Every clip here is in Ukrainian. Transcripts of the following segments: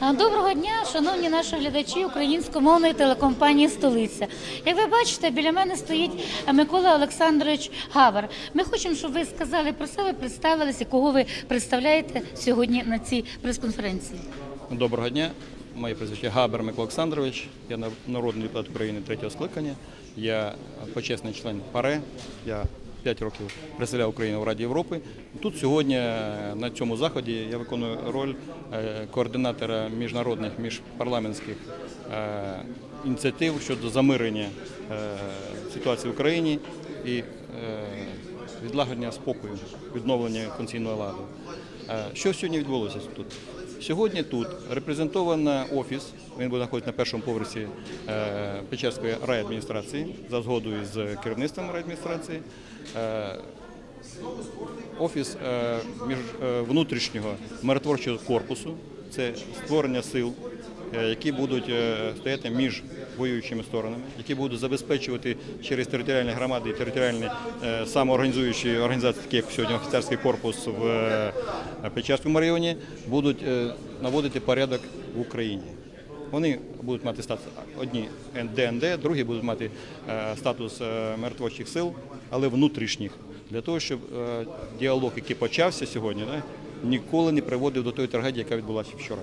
Доброго дня, шановні наші глядачі українськомовної телекомпанії Столиця. Як ви бачите, біля мене стоїть Микола Олександрович Гавар. Ми хочемо, щоб ви сказали про себе, представилися, кого ви представляєте сьогодні на цій прес-конференції. Доброго дня. Моє прізвище Габер Микола Олександрович. Я нар- народний депутат України третього скликання. Я почесний член ПАРЕ. Я 5 років представляв Україну в Раді Європи. Тут сьогодні е, на цьому заході я виконую роль е, координатора міжнародних міжпарламентських е, ініціатив щодо замирення ситуації в Україні і відлагодення спокою, відновлення конституційного ладу. Що сьогодні відбулося тут? Сьогодні тут репрезентовано офіс. Він буде знаходитися на першому поверсі Печерської райадміністрації за згодою з керівництвом райадміністрації. Е, Офіс е, е, внутрішнього миротворчого корпусу це створення сил, які будуть стояти між воюючими сторонами, які будуть забезпечувати через територіальні громади і територіальні самоорганізуючі організації, такі як сьогодні офіцерський корпус в Печерському районі, будуть наводити порядок в Україні. Вони будуть мати статус одні ДНД, другі будуть мати е, статус мертвочих миротворчих сил, але внутрішніх, для того, щоб е, діалог, який почався сьогодні, ніколи не приводив до тої трагедії, яка відбулася вчора.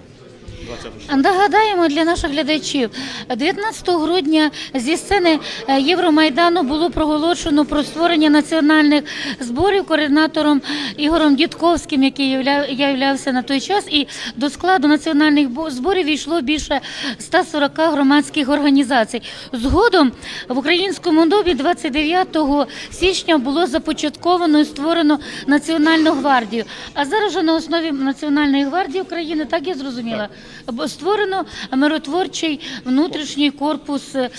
20 числа. Нагадаємо для наших глядачів, 19 грудня зі сцени е, Євромайдану було проголошено про створення національних зборів координатором Ігорем Дідковським, який явля- являвся на той час, і до складу національних зборів війшло більше 140 громадських організацій. Згодом в українському добі 29 січня було започатковано і створено Національну гвардію. А зараз же на основі Національної гвардії України, так я зрозуміла, створено миротворчий внутрішній корпус, е,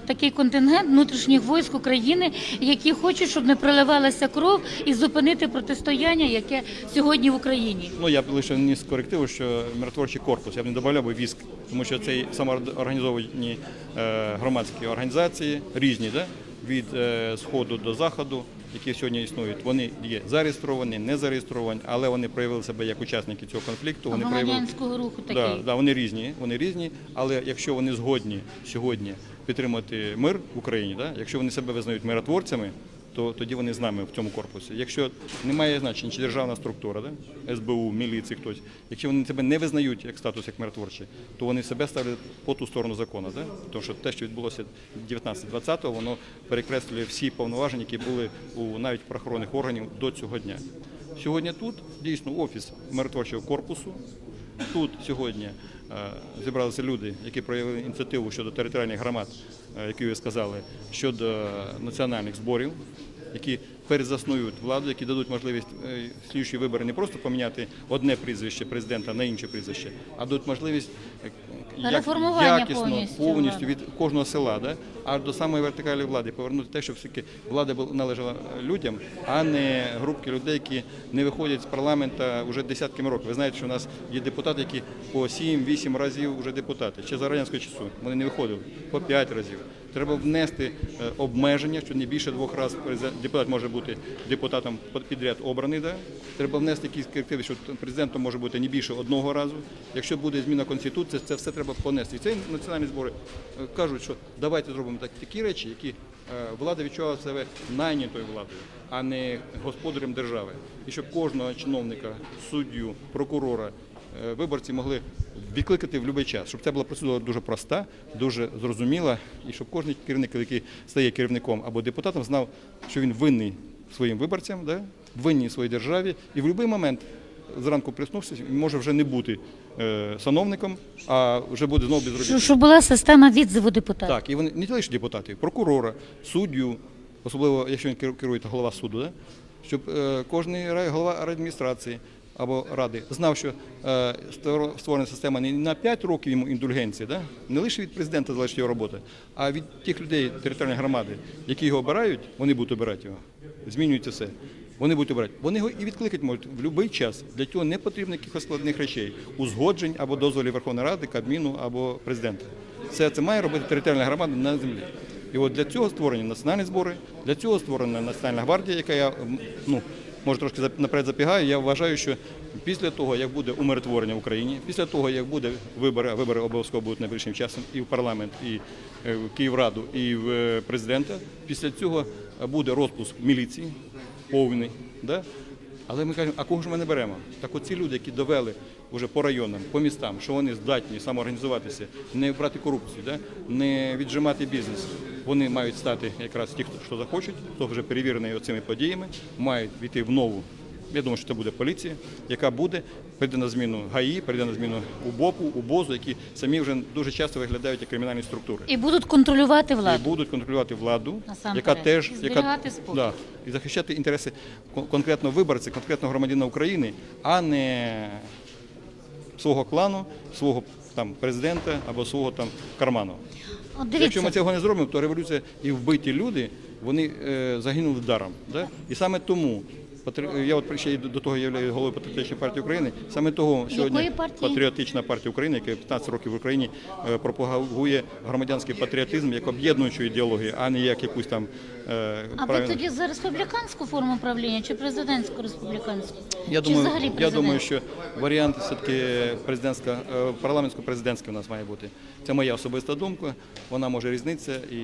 такий контингент внутрішніх військ України, які хочуть, щоб не проливалася кров і зупинити протистояння, яке сьогодні в Україні. Ну я б лише вніс корективу, що миротворчий корпус, я б не додавав би військ, тому що це самоорганізовані е, громадські організації, різні, да? від е, сходу до заходу, які сьогодні існують. Вони є зареєстровані, не зареєстровані, але вони проявили себе як учасники цього конфлікту. Вони проявили руху такий. Да, да, вони різні, вони різні, але якщо вони згодні сьогодні підтримати мир в Україні, да, якщо вони себе визнають миротворцями, то тоді вони з нами в цьому корпусі. Якщо немає значення, чи державна структура, да, СБУ, міліції, хтось, якщо вони себе не визнають як статус як миротворчі, то вони себе ставлять по ту сторону закону. Да? Тому що те, що відбулося 19-20, воно перекреслює всі повноваження, які були у навіть правоохоронних органів до цього дня. Сьогодні тут дійсно офіс миротворчого корпусу. Тут сьогодні е, зібралися люди, які проявили ініціативу щодо територіальних громад, е, які ви сказали, щодо е, національних зборів, які перезаснують владу, які дадуть можливість е, слідчі вибори не просто поміняти одне прізвище президента на інше прізвище, а дадуть можливість е, як- якісно, повністю повністю від кожного села, да, аж до самої вертикалі влади повернути те, щоб все-таки влада належала людям, а не групки людей, які не виходять з парламенту вже десятками років. Ви знаєте, що у нас є депутати, які по 7-8 разів вже депутати. Ще за радянського часу вони не виходили по 5 разів. Треба внести е, обмеження, що не більше двох разів депутат може бути депутатом підряд обраний. Да? Треба внести якісь корективи, що президентом може бути не більше одного разу. Якщо буде зміна конституції, це все треба понести. І ці національні збори е, кажуть, що давайте зробимо так, такі речі, які е, влада відчувала себе найнятою владою, а не господарем держави. І щоб кожного чиновника, суддю, прокурора, виборці могли відкликати в будь-який час, щоб це була процедура дуже проста, дуже зрозуміла, і щоб кожен керівник, який стає керівником або депутатом, знав, що він винний своїм виборцям, да? винний своїй державі, і в будь-який момент зранку приснувся, він може вже не бути е, сановником, а вже буде знову безробітним. Щоб була система відзиву депутатів. Так, і вони не лише депутати, прокурора, суддю, особливо якщо він керу- керує голова суду, да? щоб е, кожен голова адміністрації або ради знав, що е, створена система не на 5 років йому індульгенції, да? не лише від президента залежить його робота, а від тих людей територіальної громади, які його обирають, вони будуть обирати його. Змінюється все. Вони будуть обирати. Вони його і відкликати можуть в будь-який час. Для цього не потрібно якихось складних речей, узгоджень або дозволів Верховної Ради, Кабміну або президента. Все це має робити територіальна громада на землі. І от для цього створені національні збори, для цього створена Національна гвардія, яка я ну, може трошки наперед запігаю. Я вважаю, що після того, як буде умиротворення в Україні, після того, як буде вибори, вибори обов'язково будуть найближчим часом і в парламент, і е, в Київраду, і в е, президента. Після цього буде розпуск міліції повний. Да? Але ми кажемо, а кого ж ми не беремо? Так оці люди, які довели вже по районам, по містам, що вони здатні самоорганізуватися, не брати корупцію, да? не віджимати бізнес. Вони мають стати якраз ті, хто що захочуть, хто вже перевірений цими подіями, мають війти в нову. Я думаю, що це буде поліція, яка буде прийде на зміну ГАІ, прийде на зміну УБОПу, УБОЗу, які самі вже дуже часто виглядають як кримінальні структури. І будуть контролювати владу. І будуть контролювати владу, Насамперед. яка теж І яка, спокій. да, і захищати інтереси кон- конкретно виборця, конкретного громадянина України, а не свого клану, свого там президента або свого там карману. От Якщо ми цього не зробимо, то революція і вбиті люди вони е, загинули даром. Да? І саме тому я от ще до того являю головою патріотичної партії України. Саме того сьогодні патріотична партія України, яка 15 років в Україні е, пропагує громадянський патріотизм як об'єднуючу ідеологію, а не як якусь там е, а ви тоді за республіканську форму правління чи президентську республіканську? Я чи думаю, взагалі я думаю, що варіант все-таки президентська, е, парламентсько-президентський у нас має бути. Це моя особиста думка. Вона може різнитися, і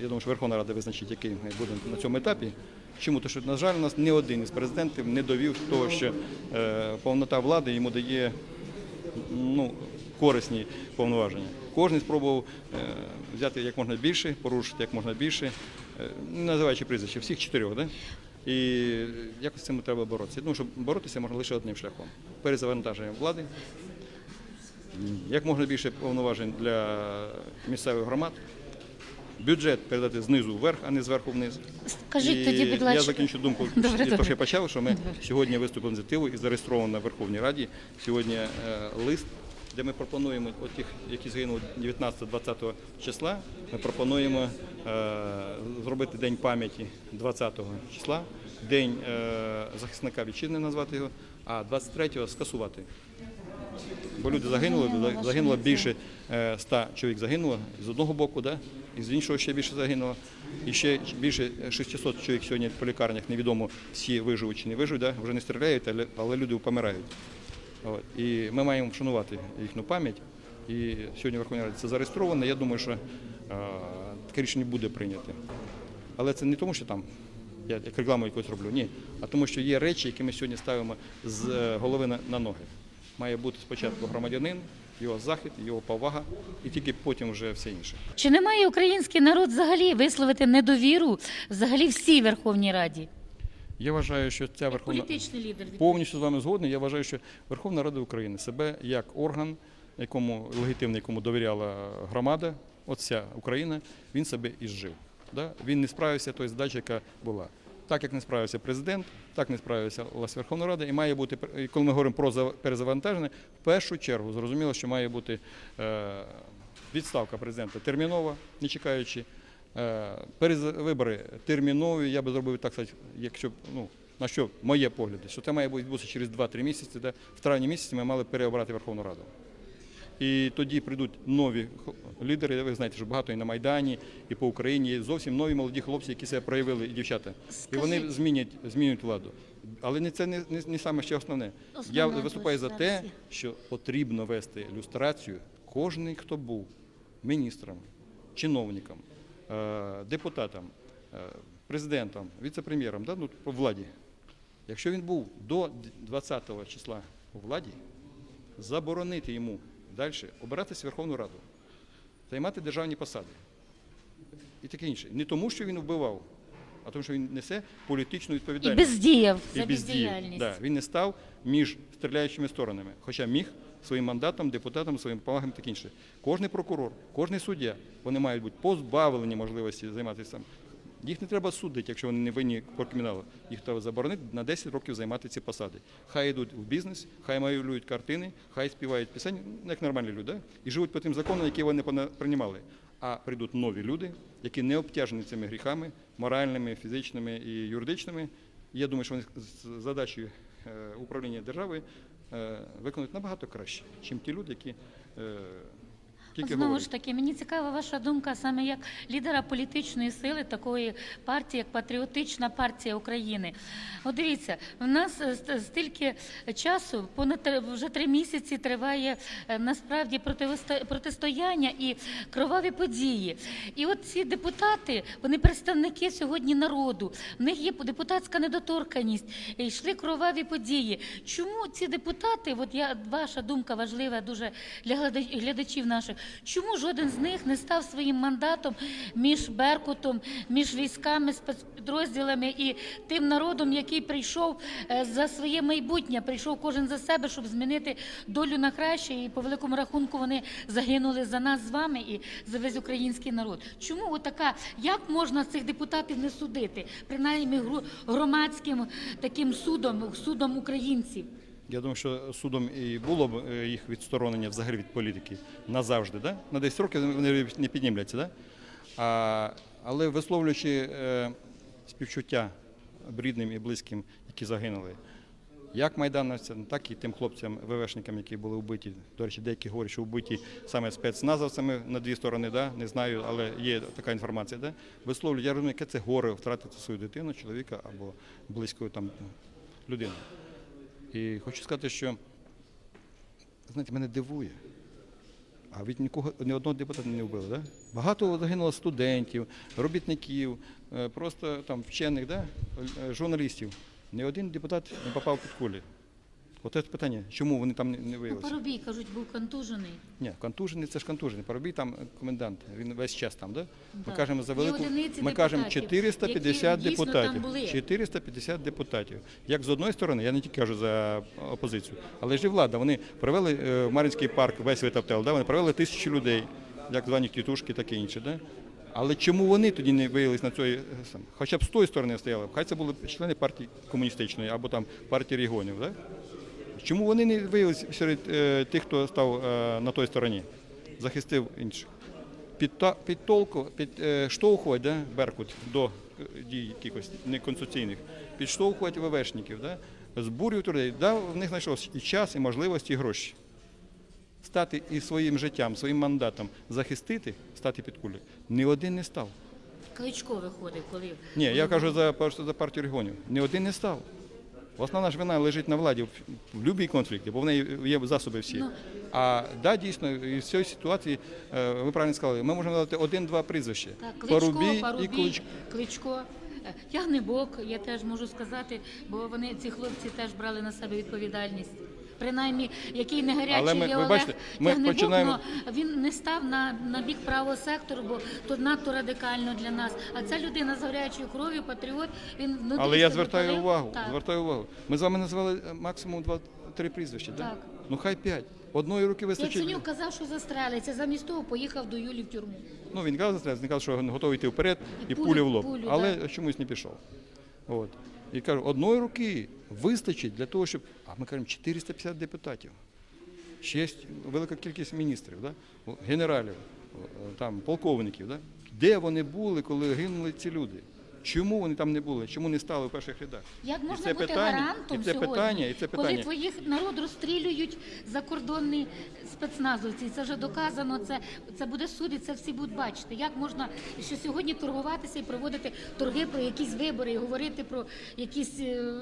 я думаю, що Верховна Рада визначить, який ми будемо на цьому етапі. Чому? Тому що, на жаль, у нас ні один із президентів не довів того, що е, повнота влади йому дає ну, корисні повноваження. Кожен спробував е, взяти як можна більше, порушити як можна більше, не називаючи прізвище, всіх чотирьох. Да? І якось з цим треба боротися. Я що боротися можна лише одним шляхом перезавантаженням влади, як можна більше повноважень для місцевих громад, бюджет передати знизу вверх, а не зверху вниз. Скажіть І тоді, будь ласка. Я закінчу думку, Добре, добре. що я почав, що ми сьогодні виступили ініціативу і зареєстровано на Верховній Раді сьогодні е, лист, де ми пропонуємо от тих, які загинули 19-20 числа, ми пропонуємо е, зробити День пам'яті 20 числа, День е, захисника вітчизни назвати його, а 23-го скасувати. Бо люди загинули, загинуло більше е, 100 чоловік загинуло з одного боку, да? і з іншого ще більше загинуло. І ще більше 600 чоловік сьогодні по лікарнях невідомо всі виживуть чи не виживуть, да? вже не стріляють, але, але люди помирають. От. І ми маємо вшанувати їхню пам'ять. І сьогодні в Верховній Раді це зареєстровано. Я думаю, що е, таке рішення буде прийняте. Але це не тому, що там я як рекламу якусь роблю, ні. А тому, що є речі, які ми сьогодні ставимо з е, голови на ноги. Має бути спочатку громадянин, його захист, його повага, і тільки потім вже все інше. Чи не має український народ взагалі висловити недовіру взагалі всій Верховній Раді? Я вважаю, що ця Верховна Політичний лідер. повністю з вами згодний. Я вважаю, що Верховна Рада України себе як орган, якому легітимний, якому довіряла громада, от вся Україна, він себе і зжив. Да? Він не справився тої задачі, яка була. Так як не справився президент, так не справився Верховна Рада, і має бути, коли ми говоримо про перезавантаження, в першу чергу зрозуміло, що має бути е, відставка президента термінова, не чекаючи. Е, вибори термінові, я би зробив так якщо ну, на що моє погляди, що це має відбутися через 2-3 місяці, де в травні місяці ми мали переобрати Верховну Раду. І тоді прийдуть нові лідери. Ви знаєте, що багато і на Майдані, і по Україні є зовсім нові молоді хлопці, які себе проявили, і дівчата. І вони змінять, змінять владу. Але не це не, не, не саме ще основне. Основне Я виступаю за те, що потрібно вести люстрацію кожний, хто був міністром, чиновником, е, депутатом, е, президентом, віце-прем'єром, да, ну, по владі. Якщо він був до 20 числа у владі, заборонити йому далі обиратися Верховну Раду, займати державні посади і таке інше. Не тому, що він вбивав, а тому, що він несе політичну І відповідальність. бездіяв І бездіяв. бездіяльність. Да, він не став між стріляючими сторонами, хоча міг своїм мандатом, депутатом, своїм повагом таке інше. Кожний прокурор, кожний суддя, вони мають бути позбавлені можливості займатися сам. Їх не треба судити, якщо вони не винні по криміналу. Їх треба заборонити на 10 років займати ці посади. Хай йдуть в бізнес, хай малюють картини, хай співають пісень, ну, як нормальні люди, і живуть по тим законам, які вони приймали. А прийдуть нові люди, які не обтяжені цими гріхами, моральними, фізичними і юридичними. Я думаю, що вони з задачею е, управління державою е, виконують набагато краще, ніж ті люди, які е, Тільки Знову говорю. ж таки, мені цікава ваша думка саме як лідера політичної сили такої партії, як Патріотична партія України. От дивіться, в нас е, стільки часу, понад вже три місяці триває е, насправді протистояння і кроваві події. І от ці депутати, вони представники сьогодні народу. В них є депутатська недоторканість. Йшли кроваві події. Чому ці депутати, от я ваша думка важлива дуже для глядачів наших. Чому жоден з них не став своїм мандатом між Беркутом, між військами, спецпідрозділами і тим народом, який прийшов е, за своє майбутнє, прийшов кожен за себе, щоб змінити долю на краще. І по великому рахунку вони загинули за нас з вами і за весь український народ. Чому отака, як можна цих депутатів не судити, принаймні громадським таким судом, судом українців? Я думаю, що судом і було б е, їх відсторонення взагалі від політики назавжди, да? на 10 років вони не піднімляться. Да? А, але висловлюючи е, співчуття рідним і близьким, які загинули, як майдановцям, так і тим хлопцям, ВВшникам, які були вбиті. До речі, деякі говорять, що вбиті саме спецназовцями на дві сторони, да? не знаю, але є така інформація. Да? Висловлюють, я розумію, яке це горе втратити свою дитину, чоловіка або близьку там людину. І хочу сказати, що знаєте, мене дивує. А від нікого ні одного депутата не вбили, да? Багато загинуло студентів, робітників, е, просто там вчених, да? е, журналістів. Ні один депутат не попав під кулі. От це питання, чому вони там не- Ну, виявилися? Парубій, кажуть, був контужений. Ні, контужений це ж контужений. Парубій там комендант, він весь час там, да? Ми кажемо за велику. Ми кажемо 450 які депутатів. були. 450 депутатів. Як з одної сторони, я не тільки кажу за опозицію, але ж і влада. Вони провели е, в Мар'їнський парк весь витоптел, да? вони провели тисячі людей, як звані тітушки, таке інше. Да? Але чому вони тоді не виявилися на цій, е, хоча б з тої сторони стояли? Хай це були члени партії комуністичної або там партії регіонів. Да? Чому вони не виявилися серед е, тих, хто став е, на той стороні, захистив інших? Підтолку, під, е, да, Беркут до дій якихось неконституційних, підштовхувати ВВшників, да, збурювати людей. Да, в них знайшовся і час, і можливості, і гроші. Стати і своїм життям, своїм мандатом захистити, стати під кулю, ні один не став. Кличко виходив, коли Ні, я кажу за, за партію регіонів. Ні один не став. Основна ж вина лежить на владі в, будь-якій конфлікті, бо в неї є засоби всі. Ну. А да, дійсно, і в цій ситуації, е, ви правильно сказали, ми можемо дати один-два прізвища. Так, Кличко, Парубій Парубій, і Кличко. Кличко. Тягнебок, Ягнебок, я теж можу сказати, бо вони ці хлопці теж брали на себе відповідальність. Принаймні, який не гарячий Але ми- є ви Олег бачите, ми Ягнебок, починаємо- но він не став на, на бік правого сектору, бо то надто радикально для нас. А ця людина з гарячою кров'ю, патріот, він внутрішньо Але я звертаю допалив. увагу, Так. звертаю увагу. Ми з вами називали е, максимум два-три прізвища. Да? Так. Ну хай п'ять. Одної руки вистачить. Яценюк казав, що застрелиться. Замість того поїхав до Юлі в тюрму. Ну, він казав, він казав, що він готовий йти вперед і, І пулю, пулю- в лоб. пулю, але чомусь не пішов. От. І кажу, одної руки вистачить для того, щоб. А ми кажемо 450 депутатів. Ще є велика кількість міністрів, да? генералів, там, полковників. Да? Де вони були, коли гинули ці люди? Чому вони там не були? Чому не стали в перших рядах? Як І можна це бути питання, гарантом і це сьогодні, питання, і це коли твоїх народ розстрілюють закордонні спецназовці? Це вже доказано. Це, це буде суд, і це всі будуть бачити. Як можна що сьогодні торгуватися і проводити торги про якісь вибори і говорити про якісь е,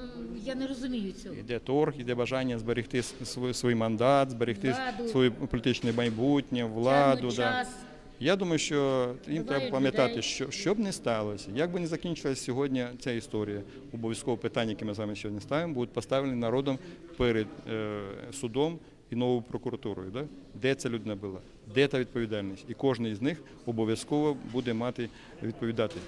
я не розумію цього. Іде торг, іде бажання зберегти свій, свій мандат, зберегти Владу. своє політичне майбутнє, владу. Тягнуть Да. час. Я думаю, що їм треба пам'ятати, що, що б не сталося, як би не закінчилася сьогодні ця історія, обов'язково питання, які ми з вами сьогодні ставимо, будуть поставлені народом перед е, судом і новою прокуратурою. Да? Де ця людина була, де та відповідальність. І кожен із них обов'язково буде мати відповідати.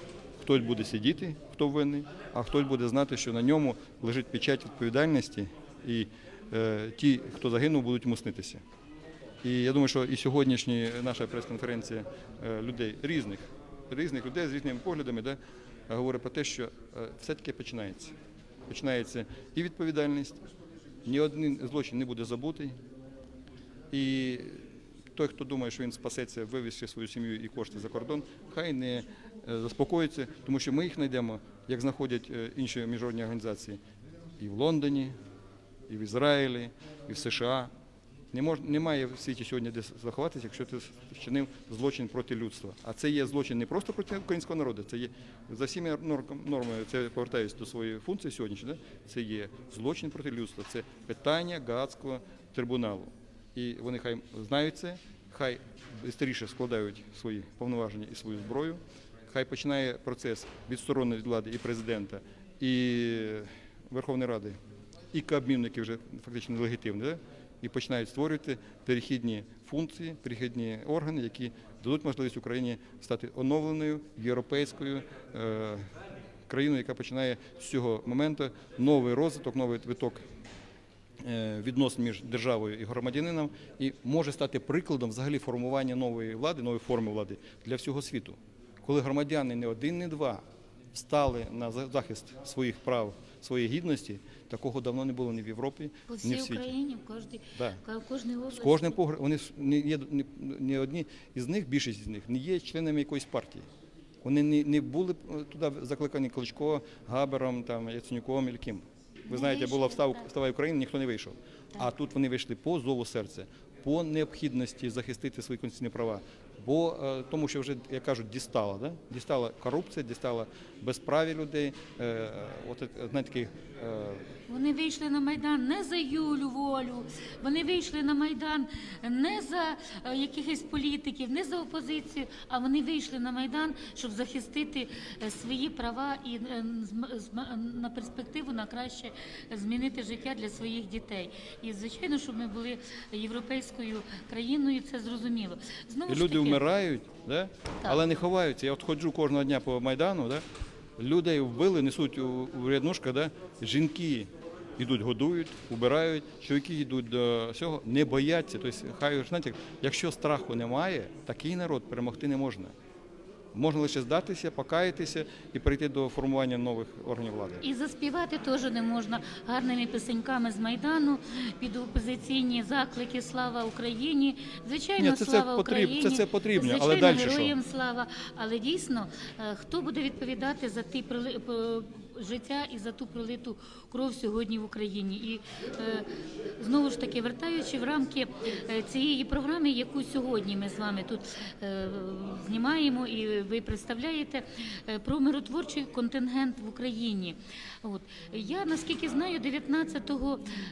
Хтось буде сидіти, хто винний, а хтось буде знати, що на ньому лежить печать відповідальності, і е, ті, хто загинув, будуть муснитися. І я думаю, що і сьогоднішня наша прес-конференція е, людей різних, різних людей з різними поглядами, да, говорить про те, що е, все-таки починається. Починається і відповідальність, ні один злочин не буде забутий. І той, хто думає, що він спасеться, вивезти свою сім'ю і кошти за кордон, хай не е, заспокоїться, тому що ми їх знайдемо, як знаходять інші міжнародні організації і в Лондоні, і в Ізраїлі, і в США. Немає в світі сьогодні де заховатися, якщо ти вчинив злочин проти людства. А це є злочин не просто проти українського народу, це є за всіми норм- нормами, це повертаюся до своєї функції сьогоднішньої, це є злочин проти людства, це питання Гаазького трибуналу. І вони хай знають це, хай швидше складають свої повноваження і свою зброю. Хай починає процес відстороненої від влади і президента, і Верховної Ради, і Кабмін, який вже фактично нелегітимний? І починають створювати перехідні функції, перехідні органи, які дадуть можливість Україні стати оновленою європейською е, країною, яка починає з цього моменту новий розвиток, новий виток е, відносин між державою і громадянином і може стати прикладом взагалі формування нової влади, нової форми влади для всього світу. Коли громадяни не один, не два стали на за- захист своїх прав, своєї гідності, такого давно не було ні в Європі, По ні всій в світі. Україні, в кожній, Да. кожній області. З кожним погр... вони не є не, не одні із них, більшість з них не є членами якоїсь партії. Вони не, не були е, туди закликані Кличко, Габером, там, Яценюком і ким. Ви знаєте, була встав, вставай Україна, ніхто не вийшов. А тут вони вийшли по зову серця, по необхідності захистити свої конституційні права. Бо е, тому, що вже як кажуть, дістала, да? дістала корупція, дістала безправі людей. Е, е, от знаєте, е, Вони вийшли на Майдан не за Юлю волю, вони вийшли на Майдан не за якихось політиків, не за опозицію, а вони вийшли на Майдан, щоб захистити свої права і на перспективу на краще змінити життя для своїх дітей. І звичайно, щоб ми були європейською країною, це зрозуміло. Знову І ж люди таки, вмирають, да? але не ховаються. Я от ходжу кожного дня по Майдану, да? людей вбили, несуть у, у ряднушка, да? жінки йдуть, годують, убирають, чоловіки йдуть до цього, не бояться. Тобто, хай знаєте, якщо страху немає, такий народ перемогти не можна. Можна лише здатися, покаятися і прийти до формування нових органів влади. І заспівати теж не можна гарними пісеньками з Майдану під опозиційні заклики Слава Україні. Звичайно, Ні, це- це слава потріб- Україні. це- це потрібно, але далі героям що? слава. Але дійсно, е, хто буде відповідати за ті життя і за ту пролиту кров сьогодні в Україні? І е, знову ж таки, вертаючи в рамки е, цієї програми, яку сьогодні ми з вами тут е, знімаємо і ви представляєте про миротворчий контингент в Україні. От я наскільки знаю, 19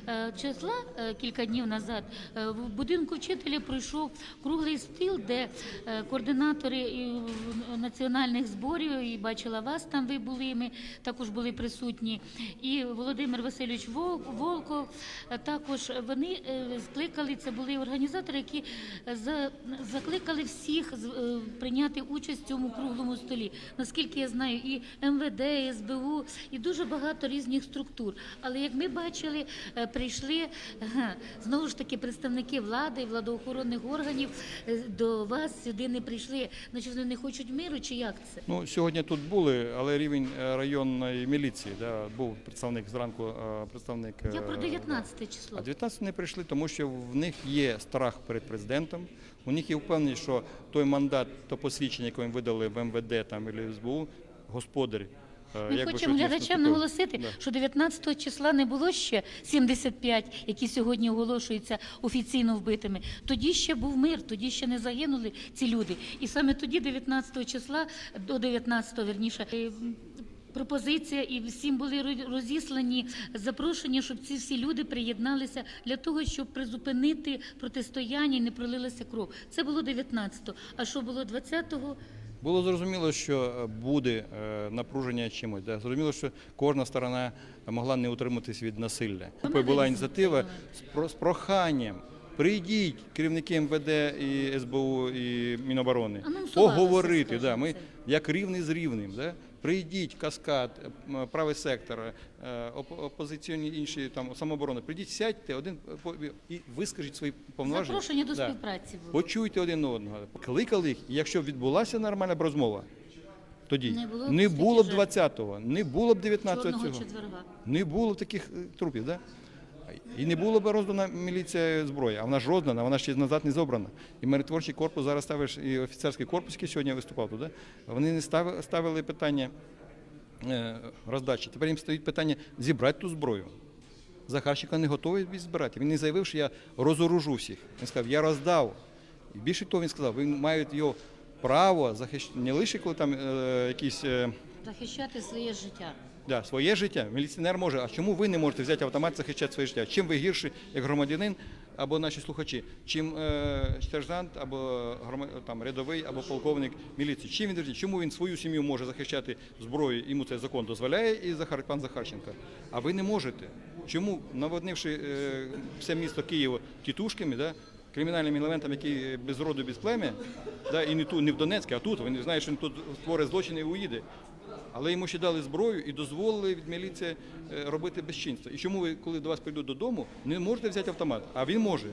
е, числа кілька днів назад в будинку вчителя пройшов круглий стіл, де координатори національних зборів і бачила вас там. Ви були. Ми також були присутні. І Володимир Васильович Вол- Волков. е, Також вони е, скликали. Це були організатори, які е, закликали всіх прийняти участь в цьому круглому столі. Наскільки я знаю, і МВД, і СБУ, і дуже багато різних структур. Але як ми бачили, прийшли знову ж таки представники влади, владоохоронних органів до вас сюди не прийшли. Значить, вони не хочуть миру, чи як це? Ну, сьогодні тут були, але рівень е, міліції, да, був представник зранку, е, представник. Я е, про 19 число. А 19 не прийшли, тому що в них є страх перед президентом. У них є впевненість, що той мандат, то посвідчення, яке їм видали в МВД там і СБУ, господар. е, Ми хочемо глядачам наголосити, Да. що 19 числа не було ще 75, які сьогодні оголошуються офіційно вбитими. Тоді ще був мир, тоді ще не загинули ці люди. І саме тоді, 19 числа, до 19 верніше. Пропозиція і всім були роз- розіслані запрошення, щоб ці всі люди приєдналися для того, щоб призупинити протистояння і не пролилася кров. Це було 19-го. А що було 20-го? Було зрозуміло, що е, буде е, напруження чимось. Да? Зрозуміло, що кожна сторона могла не утриматись від насилля. Ми Була ініціатива з, про- проханням. Прийдіть керівники МВД і СБУ і Міноборони поговорити. Да, ми як рівний з рівним. Да? Прийдіть, каскад, е, правий сектор, е, опозиційні інші там самооборони. Прийдіть, сядьте один е, і вискажіть свої повноваження. Запрошення до співпраці було. Почуйте один одного. Кликали їх, і якщо відбулася нормальна б розмова, тоді Не було не було б жертв. 20-го, не було б 19-го цього. четверга. Не було б таких е, трупів, да? І не було б роздана міліція зброї, а вона ж роздана, вона ще назад не зобрана. І миротворчий корпус зараз ставиш, і офіцерський корпус, який сьогодні виступав туди, вони не ставили, питання е, роздачі. Тепер їм стоїть питання зібрати ту зброю. Захарченка не готовий збирати. Він не заявив, що я розоружу всіх. Він сказав, я роздав. І більше того, він сказав, ви маєте його право захищати не лише коли там е, якісь. Е, Захищати своє життя. Да, своє життя. Міліціонер може. А чому ви не можете взяти автомат захищати своє життя? Чим ви гірші як громадянин або наші слухачі? Чим е, сержант або грома- там рядовий або полковник міліції? Чим він? Чому він свою сім'ю може захищати зброєю? Йому цей закон дозволяє і Захар пан Захарченко. А ви не можете. Чому наводнивши е, все місто Києво тітушками, да? Кримінальними елементами, які без роду, без плем'я, да, і не, ту, не в Донецьку, а тут. Вони знають, що він тут створить злочин і уїде. Але йому ще дали зброю і дозволили від міліції е, робити безчинство. І чому ви, коли до вас прийдуть додому, не можете взяти автомат? А він може.